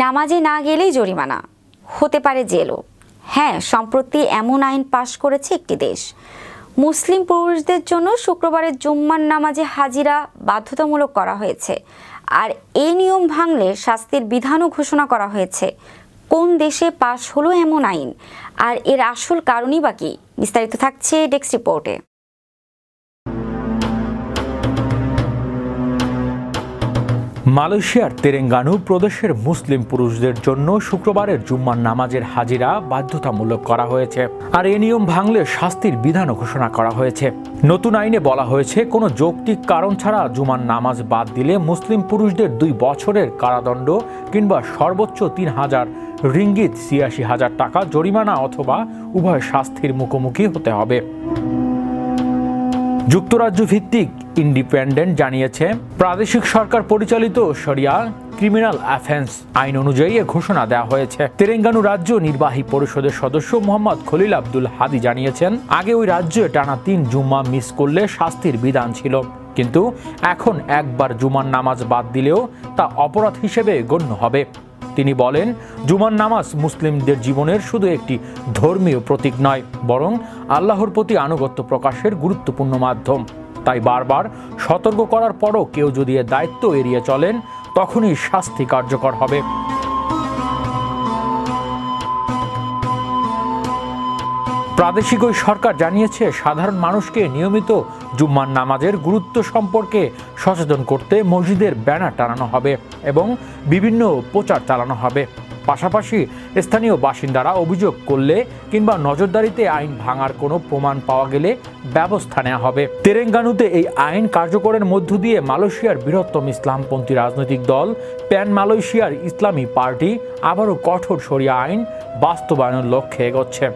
নামাজে না গেলেই জরিমানা। হতে পারে জেলও। হ্যাঁ সম্প্রতি এমন আইন পাশ করেছে একটি দেশ। মুসলিম পুরুষদের জন্য শুক্রবারের জুম্মার নামাজে হাজিরা বাধ্যতামূলক করা হয়েছে। আর এই নিয়ম ভাঙলে শাস্তির বিধানও ঘোষণা করা হয়েছে। কোন দেশে পাশ হলো এমন আইন? আর এর আসল কারণই বা কি? বিস্তারিত থাকছে ডেস্ক রিপোর্টে। মালয়েশিয়ার তেরেঙ্গানু প্রদেশের মুসলিম পুরুষদের জন্য শুক্রবারের জুম্মার নামাজের হাজিরা বাধ্যতামূলক করা হয়েছে। আর এ নিয়ম ভাঙলে শাস্তির বিধানও ঘোষণা করা হয়েছে। নতুন আইনে বলা হয়েছে, কোনো যৌক্তিক কারণ ছাড়া জুমার নামাজ বাদ দিলে মুসলিম পুরুষদের দুই বছরের কারাদণ্ড কিংবা সর্বোচ্চ তিন হাজার রিঙ্গিত ছিয়াশি হাজার টাকা জরিমানা অথবা উভয় শাস্তির মুখোমুখি হতে হবে। যুক্তরাজ্য ভিত্তিক ইন্ডিপেন্ডেন্ট জানিয়েছে, প্রাদেশিক সরকার পরিচালিত শরিয়া ক্রিমিনাল অ্যাফেন্স আইন অনুযায়ী এ ঘোষণা দেওয়া হয়েছে। তেলেঙ্গানু রাজ্য নির্বাহী পরিষদের সদস্য মোহাম্মদ খলিল আব্দুল হাদি জানিয়েছেন, আগে ওই রাজ্যে টানা তিন জুম্মা মিস করলে শাস্তির বিধান ছিল। কিন্তু এখন একবার জুমার নামাজ বাদ দিলেও তা অপরাধ হিসেবে গণ্য হবে। তিনি বলেন, জুমার নামাজ মুসলিমদের জীবনের শুধু একটি ধর্মীয় প্রতীক নয়, বরং আল্লাহর প্রতি আনুগত্য প্রকাশের গুরুত্বপূর্ণ মাধ্যম। তাই বারবার সতর্ক করার পরও কেউ যদি এর দায়িত্ব এড়িয়ে চলেন, তখনই শাস্তি কার্যকর হবে। প্রাদেশিক ওই সরকার জানিয়েছে, সাধারণ মানুষকে নিয়মিত জুম্মার নামাজের গুরুত্ব সম্পর্কে সচেতন করতে মসজিদের ব্যানার টানানো হবে এবং বিভিন্ন প্রচার চালানো হবে। পাশাপাশি স্থানীয় বাসিন্দারা অভিযোগ করলে কিংবা নজরদারিতে আইন ভাঙার কোনো প্রমাণ পাওয়া গেলে ব্যবস্থা নেওয়া হবে। তেরেঙ্গানুতে এই আইন কার্যকরের মধ্য দিয়ে মালয়েশিয়ার বৃহত্তম ইসলামপন্থী রাজনৈতিক দল প্যান মালয়েশিয়ার ইসলামী পার্টি আবারও কঠোর সরিয়া আইন বাস্তবায়নের লক্ষ্যে এগোচ্ছে।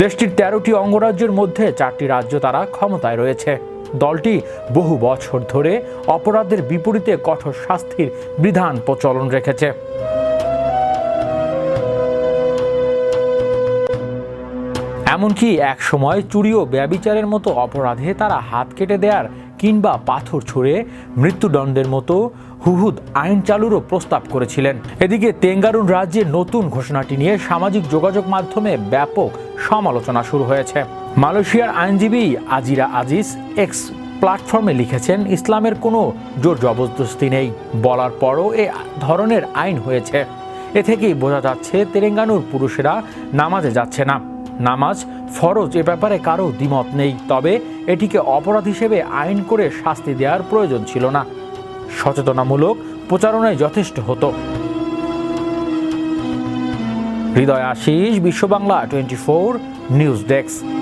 দেশটির তেরোটি অঙ্গরাজ্যের মধ্যে চারটি রাজ্য তারা ক্ষমতায় রয়েছে। দলটি বহু বছর ধরে অপরাধের বিপরীতে কঠোর শাস্তির বিধান প্রচলন রেখেছে। এমনকি এক সময় চুরি ও ব্যবিচারের মতো অপরাধে তারা হাত কেটে দেয়ার কিংবা পাথর ছুঁড়ে মৃত্যুদণ্ডের মতো হুহুদ আইন চালুরও প্রস্তাব করেছিলেন। এদিকে তেঙ্গারুন রাজ্যের নতুন ঘোষণাটি নিয়ে সামাজিক যোগাযোগ মাধ্যমে ব্যাপক সমালোচনা শুরু হয়েছে। মালয়েশিয়ার আইনজীবী আজিরা আজিজ এক্স প্ল্যাটফর্মে লিখেছেন, ইসলামের কোনো জোর জবরদস্তি নেই। বলার পরও এ ধরনের আইন হয়েছে। এ থেকেই বোঝা যাচ্ছে, তেলেঙ্গানুর পুরুষেরা নামাজে যাচ্ছে না। নামাজ, ফরজ এ ব্যাপারে কারও দ্বিমত নেই, তবে এটিকে অপরাধ হিসেবে আইন করে শাস্তি দেওয়ার প্রয়োজন ছিল না। সচেতনামূলক প্রচারণায় যথেষ্ট হতো। Hridoy Ashis Biswa Bangla twenty four news desk.